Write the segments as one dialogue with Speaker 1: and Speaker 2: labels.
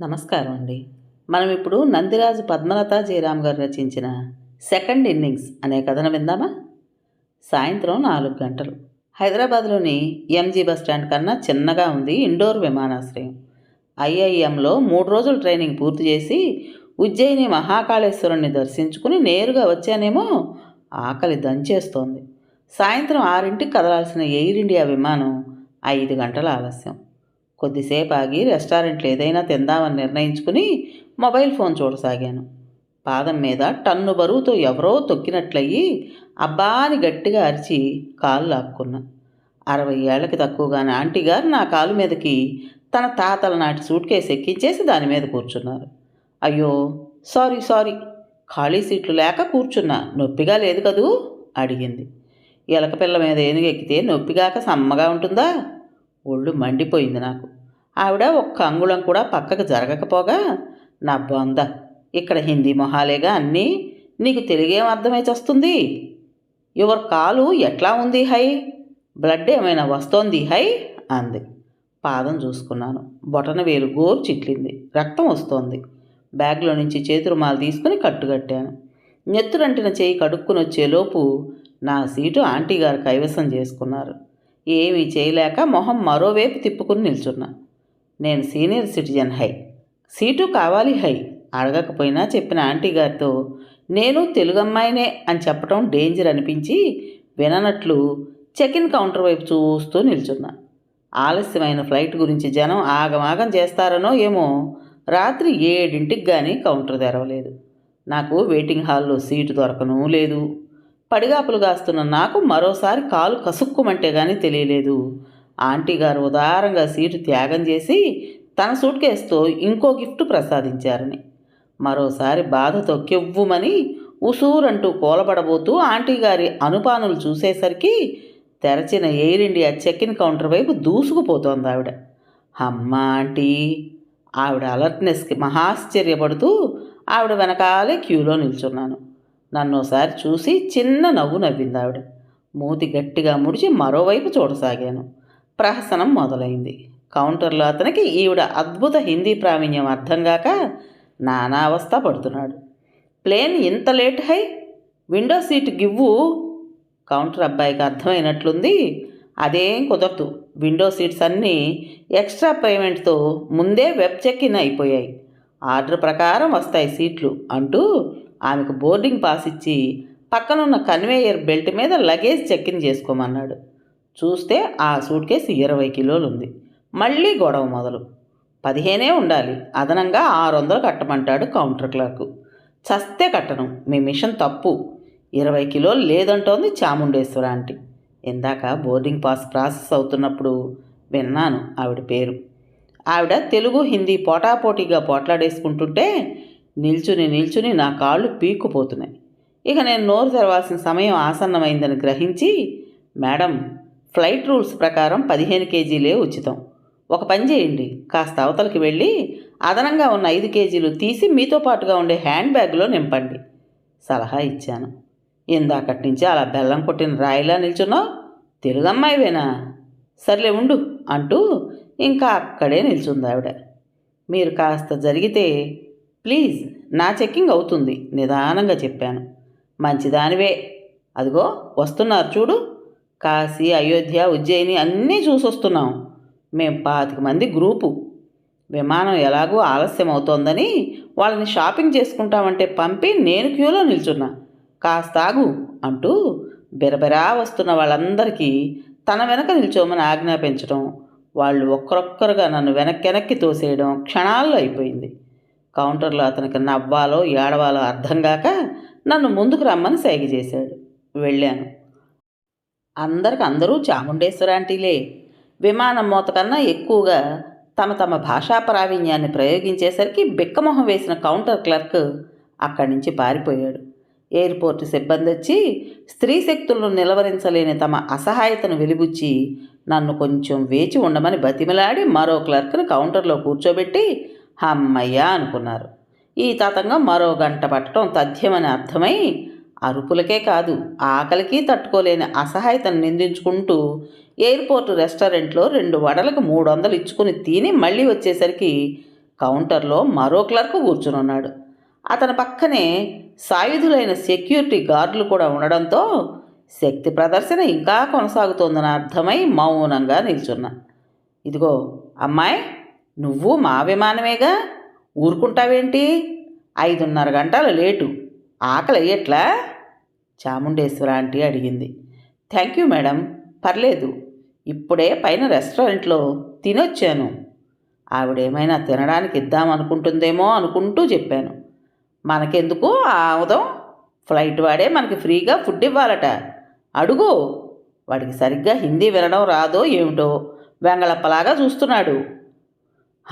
Speaker 1: నమస్కారం అండి. మనం ఇప్పుడు నందిరాజు పద్మలత జయరామ్ గారు రచించిన సెకండ్ ఇన్నింగ్స్ అనే కథను విందామా? సాయంత్రం నాలుగు గంటలు. హైదరాబాద్లోని ఎంజీ బస్ స్టాండ్ కన్నా చిన్నగా ఉంది ఇండోర్ విమానాశ్రయం. ఐఐఎంలో మూడు రోజుల ట్రైనింగ్ పూర్తి చేసి ఉజ్జయిని మహాకాళేశ్వరుణ్ణి దర్శించుకుని నేరుగా వచ్చానేమో ఆకలి దంచేస్తోంది. సాయంత్రం ఆరింటికి కదలాల్సిన ఎయిర్ ఇండియా విమానం ఐదు గంటల ఆలస్యం. కొద్దిసేపు ఆగి రెస్టారెంట్లో ఏదైనా తిందామని నిర్ణయించుకుని మొబైల్ ఫోన్ చూడసాగాను. పాదం మీద టన్ను బరువుతో ఎవరో తొక్కినట్లయి అబ్బా అని గట్టిగా అరిచి కాలు లాక్కున్నా. అరవై ఏళ్ళకి తక్కువగానే ఆంటీ గారు నా కాలు మీదకి తన తాతల నాటి సూట్ కేసు ఎక్కించేసి దాని మీద కూర్చున్నారు. అయ్యో సారీ సారీ ఖాళీ సీట్లు లేక కూర్చున్నా నొప్పిగా లేదు కదూ? అడిగింది. ఎలక పిల్ల మీద ఏనుగు ఎక్కితే నొప్పిగాక సమ్మగా ఉంటుందా? ఒళ్ళు మండిపోయింది నాకు. ఆవిడ ఒక్క అంగుళం కూడా పక్కకు జరగకపోగా నా బొంద ఇక్కడ హిందీ మొహాలేగా అన్నీ నీకు తెలుగేం అర్థమైచొస్తుంది యువర్ కాలు ఎట్లా ఉంది హై? బ్లడ్ ఏమైనా వస్తోంది హై? అంది. పాదం చూసుకున్నాను. బొటన వేలు గోరు చిట్లింది. రక్తం వస్తోంది. బ్యాగ్లో నుంచి చేతురుమాలు తీసుకుని కట్టుకట్టాను నెత్తురంటిన చేయి కడుక్కుని వచ్చేలోపు నా సీటు ఆంటీ గారు కైవసం చేసుకున్నారు. ఏమీ చేయలేక మొహం మరోవైపు తిప్పుకుని నిల్చున్నా. నేను సీనియర్ సిటిజన్ హై. సీటు కావాలి హై. అడగకపోయినా చెప్పిన ఆంటీ గారితో నేను తెలుగు అమ్మాయినే అని చెప్పడం డేంజర్ అనిపించి విననట్లు చెక్ ఇన్ కౌంటర్ వైపు చూస్తూ నిల్చున్నా. ఆలస్యమైన ఫ్లైట్ గురించి జనం ఆగమాగం చేస్తారనో ఏమో రాత్రి ఏడింటికి కానీ కౌంటర్ తెరవలేదు. నాకు వెయిటింగ్ హాల్లో సీటు దొరకనూ లేదు. పడిగాపులు కాస్తున్న నాకు మరోసారి కాలు కసుక్కుమంటే కానీ తెలియలేదు. ఆంటీ గారు ఉదారంగా సీటు త్యాగం చేసి తన సూట్ కేసుతో ఇంకో గిఫ్ట్ ప్రసాదించారని. మరోసారి బాధతో కెవ్వుమని ఉసూరంటూ కూలబడబోతూ ఆంటీ గారి అనుపానులు చూసేసరికి తెరచిన Air India check in counter వైపు దూసుకుపోతోంది ఆవిడ. అమ్మా ఆంటీ! ఆవిడ అలర్ట్నెస్కి మహాశ్చర్యపడుతూ ఆవిడ వెనకాలే క్యూలో నిల్చున్నాను. నన్నోసారి చూసి చిన్న నవ్వు నవ్వింది ఆవిడ. మూతి గట్టిగా ముడిచి మరోవైపు చూడసాగాను. ప్రహసనం మొదలైంది. కౌంటర్లో అతనికి ఈవిడ అద్భుత హిందీ ప్రావీణ్యం అర్థం కాక నానా అవస్థ పడుతున్నాడు. ప్లేన్ ఇంత late high? Window seat give? Counter అబ్బాయికి అర్థమైనట్లుంది. అదేం కుదరదు. విండో సీట్స్ అన్నీ ఎక్స్ట్రా పేమెంట్తో ముందే వెబ్ చెక్ ఇన్ అయిపోయాయి. ఆర్డర్ ప్రకారం వస్తాయి సీట్లు అంటూ ఆమెకు బోర్డింగ్ పాస్ ఇచ్చి పక్కనున్న కన్వేయర్ బెల్ట్ మీద లగేజ్ చెక్ ఇన్ చేసుకోమన్నాడు. చూస్తే ఆ సూట్ కేసు ఇరవై కిలోలు ఉంది మళ్ళీ గొడవ మొదలు. పదిహేనే ఉండాలి. అదనంగా ఆరు వందలు కట్టమంటాడు కౌంటర్ క్లర్క్. చస్తే కట్టను. మీ మిషన్ తప్పు. ఇరవై కిలోలు లేదంటోంది చాముండేశ్వర ఆంటీ. ఇందాక బోర్డింగ్ పాస్ ప్రాసెస్ అవుతున్నప్పుడు విన్నాను ఆవిడ పేరు. ఆవిడ తెలుగు హిందీ పోటాపోటీగా పోట్లాడేసుకుంటుంటే నిల్చుని నిల్చుని నా కాళ్ళు పీక్కుపోతున్నాయి. ఇక నేను నోరు తెరవాల్సిన సమయం ఆసన్నమైందని గ్రహించి మేడం ఫ్లైట్ రూల్స్ ప్రకారం పదిహేను కేజీలే ఉచితం. ఒక పని చేయండి. కాస్త అవతలకి వెళ్ళి అదనంగా ఉన్న ఐదు కేజీలు తీసి మీతో పాటుగా ఉండే హ్యాండ్ బ్యాగ్లో నింపండి. సలహా ఇచ్చాను. ఇందాకటి నుంచి అలా బెల్లం కొట్టిన రాయిలా నిల్చున్నావు? తెలుగమ్మాయివేనా? సర్లే ఉండు అంటూ ఇంకా అక్కడే నిల్చుంది ఆవిడ. మీరు కాస్త జరిగితే ప్లీజ్ నా చెక్కింగ్ అవుతుంది నిదానంగా చెప్పాను. మంచిదానివే. అదిగో వస్తున్నారు చూడు. కాశీ అయోధ్య ఉజ్జయిని అన్నీ చూసొస్తున్నాం. మేం పాతిక మంది గ్రూపు. విమానం ఎలాగో ఆలస్యం అవుతోందని వాళ్ళని షాపింగ్ చేసుకుంటామంటే పంపి నేను క్యూలో నిల్చున్నా. కాస్తాగు అంటూ బిరబిరా వస్తున్న వాళ్ళందరికీ తన వెనక నిల్చోమని ఆజ్ఞాపించడం వాళ్ళు ఒక్కరొక్కరుగా నన్ను వెనక్కి తోసేయడం క్షణాల్లో అయిపోయింది. కౌంటర్లో అతనికి నవ్వాలో ఏడవాలో అర్థం కాక నన్ను ముందుకు రమ్మని సైగ చేశాడు. వెళ్ళాను. అందరికి అందరూ చాముండేశ్వర ఆంటీలే. విమానం మూత కన్నా ఎక్కువగా తమ తమ భాషా ప్రావీణ్యాన్ని ప్రయోగించేసరికి బిక్కమొహం వేసిన కౌంటర్ క్లర్క్ అక్కడి నుంచి పారిపోయాడు. ఎయిర్పోర్ట్ సిబ్బంది వచ్చి స్త్రీ శక్తులను నిలవరించలేని తమ అసహాయతను వెలిబుచ్చి నన్ను కొంచెం వేచి ఉండమని బతిమలాడి మరో క్లర్క్ను కౌంటర్లో కూర్చోబెట్టి హమ్మయ్యా అనుకున్నారు. ఈ తతంగం మరో గంట పట్టడం తథ్యమని అర్థమై అరుపులకే కాదు ఆకలికి తట్టుకోలేని అసహాయతను నిందించుకుంటూ ఎయిర్పోర్ట్ రెస్టారెంట్లో రెండు వడలకు మూడు వందలు ఇచ్చుకుని తిని మళ్ళీ వచ్చేసరికి కౌంటర్లో మరో క్లర్క్ కూర్చుని ఉన్నాడు అతని పక్కనే సాయుధులైన సెక్యూరిటీ గార్డులు కూడా ఉండడంతో శక్తి ప్రదర్శన ఇంకా కొనసాగుతోందని అర్థమై మౌనంగా నిల్చున్నా. ఇదిగో అమ్మాయి నువ్వు మా విమానమేగా ఊరుకుంటావేంటి? ఐదున్నర గంటల లేటు. ఆకలి అయ్యట్లా చాముండేశ్వర ఆంటీ అడిగింది. థ్యాంక్ యూ మేడం పర్లేదు. ఇప్పుడే పైన రెస్టారెంట్లో తినొచ్చాను. ఆవిడేమైనా తినడానికి ఇద్దామనుకుంటుందేమో అనుకుంటూ చెప్పాను. మనకెందుకు ఆముదం? ఫ్లైట్ వాడే మనకి ఫ్రీగా ఫుడ్ ఇవ్వాలట. అడుగు. వాడికి సరిగ్గా హిందీ వినడం రాదో ఏమిటో వెంగళప్పలాగా చూస్తున్నాడు.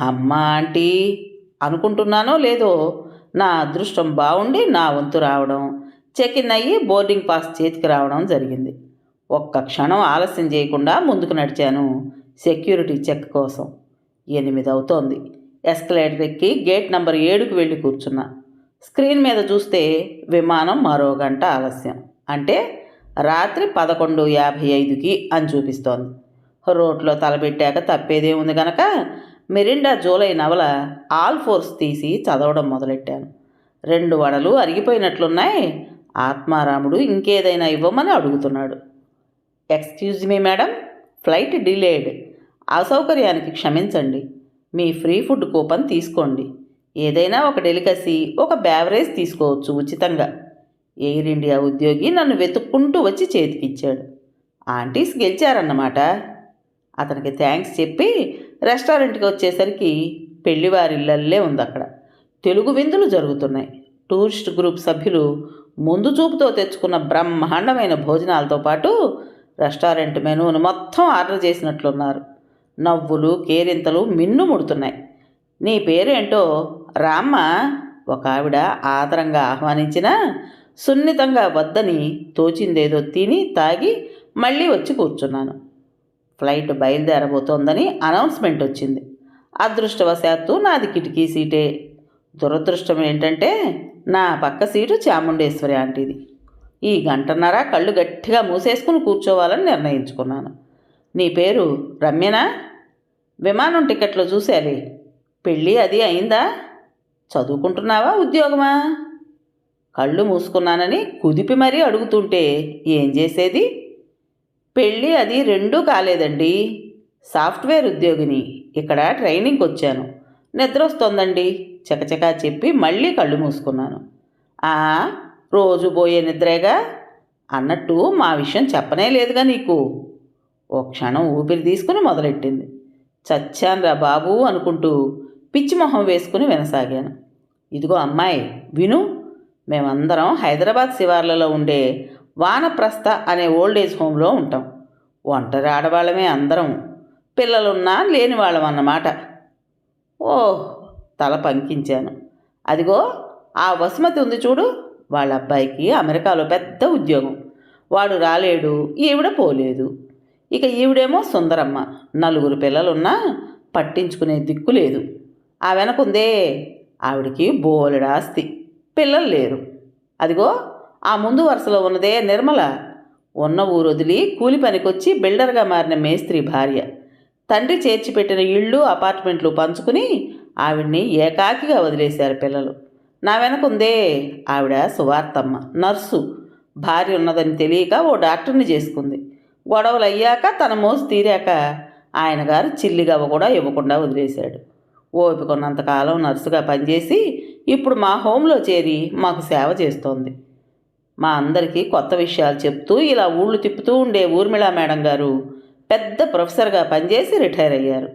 Speaker 1: అమ్మా ఆంటీ అనుకుంటున్నానో లేదో నా అదృష్టం బాగుండి నా వంతు రావడం చెక్ ఇన్ అయ్యి బోర్డింగ్ పాస్ చేతికి రావడం జరిగింది. ఒక్క క్షణం ఆలస్యం చేయకుండా ముందుకు నడిచాను సెక్యూరిటీ చెక్ కోసం. ఎనిమిది అవుతోంది. ఎస్కలేటర్ ఎక్కి గేట్ నంబర్ ఏడుకు వెళ్ళి కూర్చున్నా. స్క్రీన్ మీద చూస్తే విమానం మరో గంట ఆలస్యం. అంటే రాత్రి పదకొండు యాభై ఐదుకి అని చూపిస్తోంది. రోడ్లో తలబెట్టాక తప్పేదేముంది గనక? మెరిండా జూలై నవల ఆల్ ఫోర్స్ తీసి చదవడం మొదలెట్టాను. రెండు వడలు అరిగిపోయినట్లున్నాయి. ఆత్మారాముడు ఇంకేదైనా ఇవ్వమని అడుగుతున్నాడు. Excuse me madam flight delayed. అసౌకర్యానికి క్షమించండి. మీ ఫ్రీ ఫుడ్ కూపన్ తీసుకోండి. ఏదైనా ఒక డెలికసీ ఒక బ్యావరేజ్ తీసుకోవచ్చు ఉచితంగా. ఎయిర్ ఇండియా ఉద్యోగి నన్ను వెతుక్కుంటూ వచ్చి చేతికిచ్చాడు. ఆంటీస్ గెలిచారన్నమాట. అతనికి థ్యాంక్స్ చెప్పి రెస్టారెంట్కి వచ్చేసరికి పెళ్ళివారిల్లల్లే ఉంది అక్కడ తెలుగు విందులు జరుగుతున్నాయి. టూరిస్ట్ గ్రూప్ సభ్యులు ముందు చూపుతో తెచ్చుకున్న బ్రహ్మాండమైన భోజనాలతో పాటు రెస్టారెంట్ మెనూను మొత్తం ఆర్డర్ చేసినట్లున్నారు. నవ్వులు కేరింతలు మిన్ను ముడుతున్నాయి. నీ పేరేంటో రామ్మ ఒక ఆవిడ ఆదరంగా ఆహ్వానించినా సున్నితంగా వద్దని తోచిందేదో తిని తాగి మళ్ళీ వచ్చి కూర్చున్నాను. ఫ్లైట్ బయలుదేరబోతోందని అనౌన్స్మెంట్ వచ్చింది. అదృష్టవశాత్తు నాది కిటికీ సీటే. దురదృష్టం ఏంటంటే నా పక్క సీటు చాముండేశ్వరి ఆంటీది. ఈ గంటన్నర కళ్ళు గట్టిగా మూసేసుకుని కూర్చోవాలని నిర్ణయించుకున్నాను. నీ పేరు రమ్యనా? విమానం టికెట్లో చూసేయాలి పెళ్ళి అది అయిందా? చదువుకుంటున్నావా ఉద్యోగమా? కళ్ళు మూసుకున్నానని కుదిపి మరీ అడుగుతుంటే ఏం చేసేది? పెళ్ళి అది రెండూ కాలేదండి. సాఫ్ట్వేర్ ఉద్యోగిని. ఇక్కడ ట్రైనింగ్కి వచ్చాను నిద్ర వస్తోందండి చకచకా చెప్పి మళ్ళీ కళ్ళు మూసుకున్నాను. ఆ రోజు పోయే నిద్రేగా? అన్నట్టు మా విషయం చెప్పనే లేదుగా నీకు. ఓ క్షణం ఊపిరి తీసుకుని మొదలెట్టింది. చచ్చాన్రా బాబు అనుకుంటూ పిచ్చి మొహం వేసుకుని వినసాగాను. ఇదిగో అమ్మాయి విను. మేమందరం హైదరాబాద్ శివార్లలో ఉండే వానప్రస్థ అనే ఓల్డ్ ఏజ్ హోమ్లో ఉంటాం. ఒంటరి ఆడవాళ్ళమే అందరం. పిల్లలున్నా లేని వాళ్ళం అన్నమాట. ఓ తల పంకించాను. అదిగో ఆ వసుమతి ఉంది చూడు. వాళ్ళ అబ్బాయికి అమెరికాలో పెద్ద ఉద్యోగం. వాడు రాలేడు ఈవిడ పోలేదు. ఇక ఈవిడేమో సుందరమ్మ. నలుగురు పిల్లలున్నా పట్టించుకునే దిక్కు లేదు. ఆ వెనకుందే ఆవిడికి బోలెడాస్తి. పిల్లలు లేరు. అదిగో ఆ ముందు వరుసలో ఉన్నదే నిర్మల. ఉన్న ఊరు వదిలి కూలి పనికొచ్చి బిల్డర్గా మారిన మేస్త్రి భార్య. తండ్రి చేర్చిపెట్టిన ఇళ్ళు అపార్ట్మెంట్లు పంచుకుని ఆవిడ్ని ఏకాకిగా వదిలేశారు పిల్లలు. నా వెనకుందే ఆవిడ సువార్తమ్మ నర్సు. భార్య ఉన్నదని తెలియక ఓ డాక్టర్ని చేసుకుంది. గొడవలు అయ్యాక తన మోసు తీరాక ఆయన గారు చిల్లిగవ్వ కూడా ఇవ్వకుండా వదిలేశాడు. ఓపికొన్నంతకాలం నర్సుగా పనిచేసి ఇప్పుడు మా హోంలో చేరి మాకు సేవ చేస్తోంది. మా అందరికీ కొత్త విషయాలు చెప్తూ ఇలా ఊళ్ళు తిప్పుతూ ఉండే ఊర్మిళ మేడం గారు పెద్ద ప్రొఫెసర్గా పనిచేసి రిటైర్ అయ్యారు.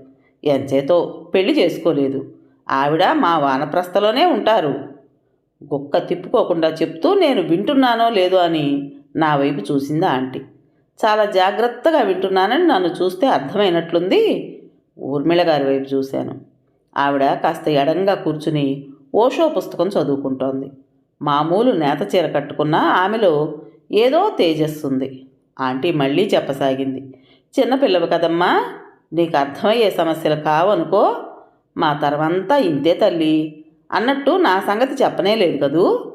Speaker 1: ఎంచేతో పెళ్ళి చేసుకోలేదు. ఆవిడ మా వానప్రస్థలోనే ఉంటారు. గుక్క తిప్పుకోకుండా చెప్తూ నేను వింటున్నానో లేదో అని నా వైపు చూసింది ఆంటీ. చాలా జాగ్రత్తగా వింటున్నానని నన్ను చూస్తే అర్థమైనట్లుంది? ఊర్మిళ గారి వైపు చూశాను. ఆవిడ కాస్త ఎడంగా కూర్చుని ఓషో పుస్తకం చదువుకుంటోంది. మామూలు నేత చీర కట్టుకున్న ఆమెలో ఏదో తేజస్సుంది. ఆంటీ మళ్ళీ చెప్పసాగింది. చిన్నపిల్లవి కదమ్మా నీకు అర్థమయ్యే సమస్యలు కావనుకో మా తరమంతా ఇంతే తల్లి. అన్నట్టు నా సంగతి చెప్పనే లేదు కదూ?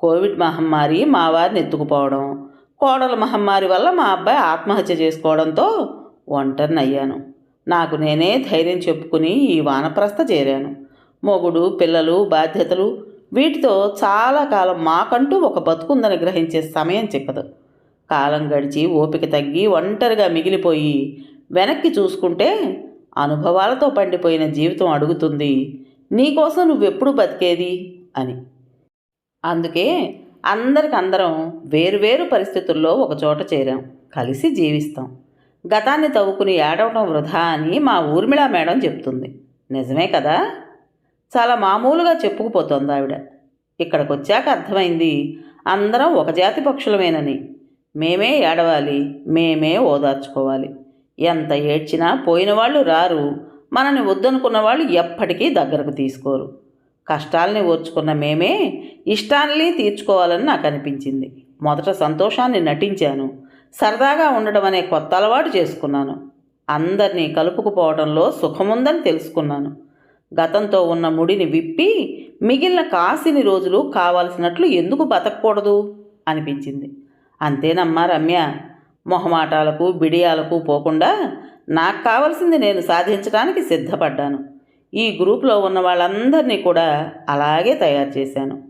Speaker 1: కోవిడ్ మహమ్మారి మా వారిని ఎత్తుకుపోవడం కోడల మహమ్మారి వల్ల మా అబ్బాయి ఆత్మహత్య చేసుకోవడంతో ఒంటరిని అయ్యాను నాకు నేనే ధైర్యం చెప్పుకుని ఈ వానప్రస్థ చేరాను. మొగుడు పిల్లలు బాధ్యతలు వీటితో చాలా కాలం మాకంటూ ఒక బతుకుందని గ్రహించే సమయం చిక్కదు కాలం గడిచి ఓపిక తగ్గి ఒంటరిగా మిగిలిపోయి వెనక్కి చూసుకుంటే అనుభవాలతో పండిపోయిన జీవితం అడుగుతుంది. నీకోసం నువ్వెప్పుడు బతికేది? అని. అందుకే అందరికందరం వేరువేరు పరిస్థితుల్లో ఒక చోట చేరాం. కలిసి జీవిస్తాం. గతాన్ని తవ్వుకుని ఏడవటం వృధా అని మా ఊర్మిళ మేడం చెప్తుంది. నిజమే కదా? చాలా మామూలుగా చెప్పుకుపోతోంది ఆవిడ. ఇక్కడికి వచ్చాక అర్థమైంది. అందరం ఒక జాతి పక్షులమేనని. మేమే ఏడవాలి మేమే ఓదార్చుకోవాలి. ఎంత ఏడ్చినా పోయిన వాళ్ళు రారు. మనని వద్దనుకున్న వాళ్ళు ఎప్పటికీ దగ్గరకు తీసుకోరు. కష్టాల్ని ఓర్చుకున్న మేమే ఇష్టాన్ని తీర్చుకోవాలని నాకు అనిపించింది మొదట సంతోషాన్ని నటించాను. సరదాగా ఉండడం అనే కొత్త అలవాటు చేసుకున్నాను. అందరినీ కలుపుకుపోవడంలో సుఖముందని తెలుసుకున్నాను. గతంతో ఉన్న ముడిని విప్పి మిగిలిన కాసిని రోజులు కావాల్సినట్లు ఎందుకు బతకూడదు అనిపించింది. అంతేనమ్మా రమ్య. మొహమాటాలకు బిడియాలకు పోకుండా నాకు కావలసింది నేను సాధించడానికి సిద్ధపడ్డాను. ఈ గ్రూప్లో ఉన్న వాళ్ళందరినీ కూడా అలాగే తయారు చేశాను.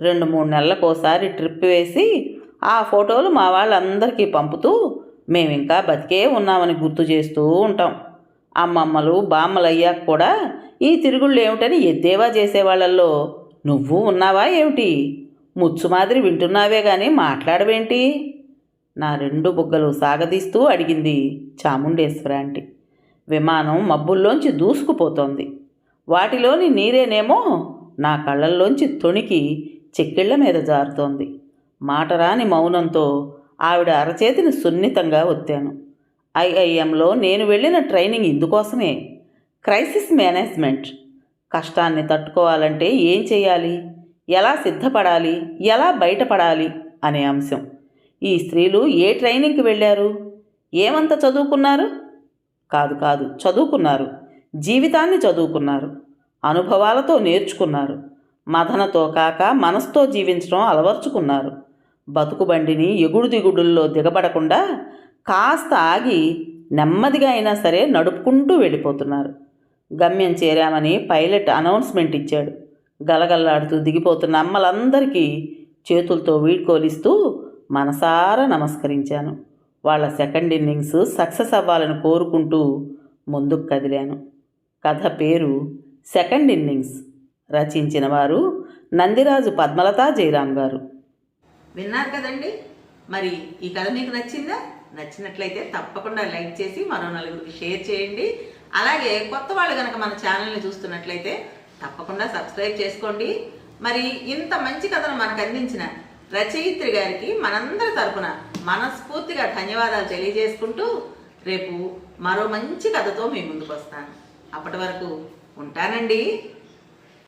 Speaker 1: రెండు మూడు నెలలకోసారి ట్రిప్ వేసి ఆ ఫోటోలు మా వాళ్ళందరికీ పంపుతూ మేము ఇంకా బతికే ఉన్నామని గుర్తు చేస్తూ ఉంటాం. అమ్మమ్మలు బామ్మలయ్యాక కూడా ఈ తిరుగుళ్ళు ఏమిటని ఎద్దేవా చేసేవాళ్ళల్లో? నువ్వు ఉన్నావా ఏమిటి? ముచ్చు మాదిరి వింటున్నావే కానీ మాట్లాడవేంటి? నా రెండు బుగ్గలు సాగదీస్తూ అడిగింది చాముండేశ్వర ఆంటీ. విమానం మబ్బుల్లోంచి దూసుకుపోతోంది. వాటిలోని నీరేనేమో నా కళ్ళల్లోంచి తొణికి చెక్కిళ్ళ మీద జారుతోంది. మాటరాని మౌనంతో ఆవిడ అరచేతిని సున్నితంగా ఒత్తాను. ఐఐఎంలో నేను వెళ్ళిన ట్రైనింగ్ ఇందుకోసమే. Crisis management. కష్టాన్ని తట్టుకోవాలంటే ఏం చేయాలి? ఎలా సిద్ధపడాలి? ఎలా బయటపడాలి? అనే అంశం. ఈ స్త్రీలు ఏ ట్రైనింగ్కి వెళ్ళారు? ఏమంత చదువుకున్నారు? కాదు కాదు చదువుకున్నారు. జీవితాన్ని చదువుకున్నారు. అనుభవాలతో నేర్చుకున్నారు. మదనతో కాక మనసుతో జీవించడం అలవర్చుకున్నారు. బతుకుబండిని ఎగుడు దిగుడుల్లో దిగబడకుండా కాస్త ఆగి నెమ్మదిగా అయినా సరే నడుపుకుంటూ వెళ్ళిపోతున్నారు. గమ్యం చేరామని పైలట్ అనౌన్స్మెంట్ ఇచ్చాడు. గలగల్లాడుతూ దిగిపోతున్న అమ్మలందరికీ చేతులతో వీడ్కోలిస్తూ మనసారా నమస్కరించాను. వాళ్ళ సెకండ్ ఇన్నింగ్స్ సక్సెస్ అవ్వాలని కోరుకుంటూ ముందుకు కదిలాను. కథ పేరు సెకండ్ ఇన్నింగ్స్. రచించిన వారు నందిరాజు పద్మలతా జయరాం గారు. విన్నారు కదండి? మరి ఈ కథ మీకు నచ్చిందా? నచ్చినట్లయితే తప్పకుండా లైక్ చేసి మరో నలుగురికి షేర్ చేయండి. అలాగే కొత్త వాళ్ళు కనుక మన ఛానల్ని చూస్తున్నట్లయితే తప్పకుండా సబ్స్క్రైబ్ చేసుకోండి. మరి ఇంత మంచి కథను మనకు అందించిన రచయిత్రి గారికి మనందరి తరపున మనస్ఫూర్తిగా ధన్యవాదాలు తెలియజేసుకుంటూ రేపు మరో మంచి కథతో మీ ముందుకు వస్తాను. అప్పటి వరకు ఉంటానండి.